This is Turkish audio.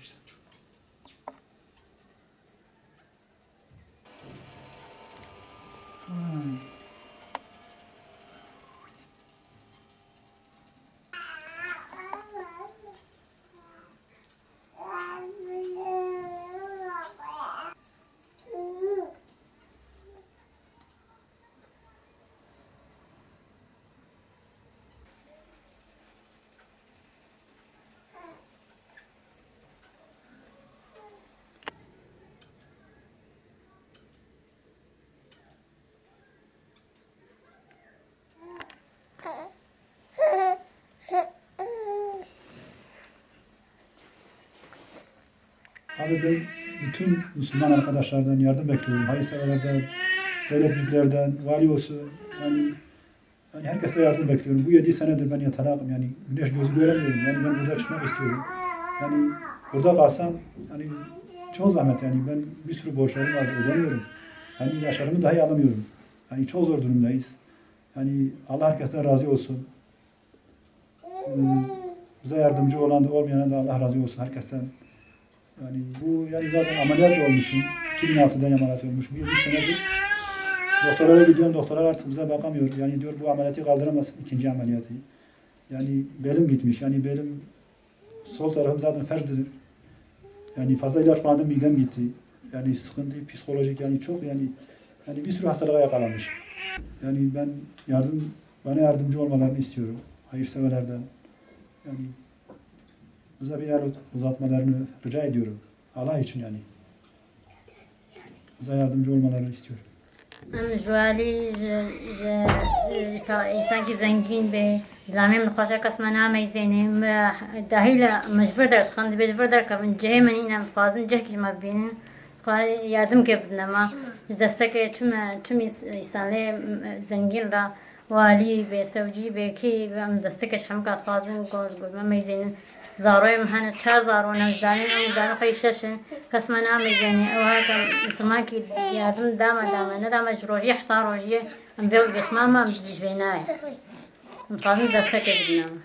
işte çok. Abi ben bütün Müslüman arkadaşlardan yardım bekliyorum. Hayırseverlerden, devlet büyüklerden, vali olsun. Yani, yani herkese yardım bekliyorum. Bu yedi senedir ben yatalakım. Yani güneş gözü göremiyorum. Yani ben burada çıkmak istiyorum. Yani burada kalsam yani çok zahmet yani ben bir sürü borçlarım var ödemiyorum. Yani ilaçlarımı dahi alamıyorum. Yani çok zor durumdayız. Yani Allah herkesten razı olsun. Ee, bize yardımcı olan da olmayana da Allah razı olsun herkesten. Yani bu yani zaten ameliyat olmuşum. 2006'da ameliyat olmuşum. 7 senedir. Doktorlara gidiyorum. Doktorlar artık bize bakamıyor. Yani diyor bu ameliyatı kaldıramazsın. ikinci ameliyatı. Yani belim gitmiş. Yani belim sol tarafım zaten felçtir. Yani fazla ilaç kullandım midem gitti. Yani sıkıntı psikolojik yani çok yani yani bir sürü hastalığa yakalanmış. Yani ben yardım bana yardımcı olmalarını istiyorum. Hayırseverlerden. Yani bize bir el uzatmalarını rica ediyorum. Allah için yani. Bize yardımcı olmalarını istiyorum. ام جوالی انسان کی زنگین به زلامی من خوشه کس من نامی زینه دهیل مجبور درس خواند مجبور در که من جه من اینم فازن جه که ما بینن خواه yardım که بدن ما دسته که تم تم انسانلی زنگین را والی به سوجی به کی به ام دسته که هم کاس زاروی مهنه چه زارو هەن چار زارۆ نەزدانی کس خۆی شەشن کەسمە او ئەو مسلمان که یادم داما داما نداما جروجی حتا روجیه ڕۆژیە ئەم بێ گەشمان مام دیژێ نایە. دەستەکە بنامە.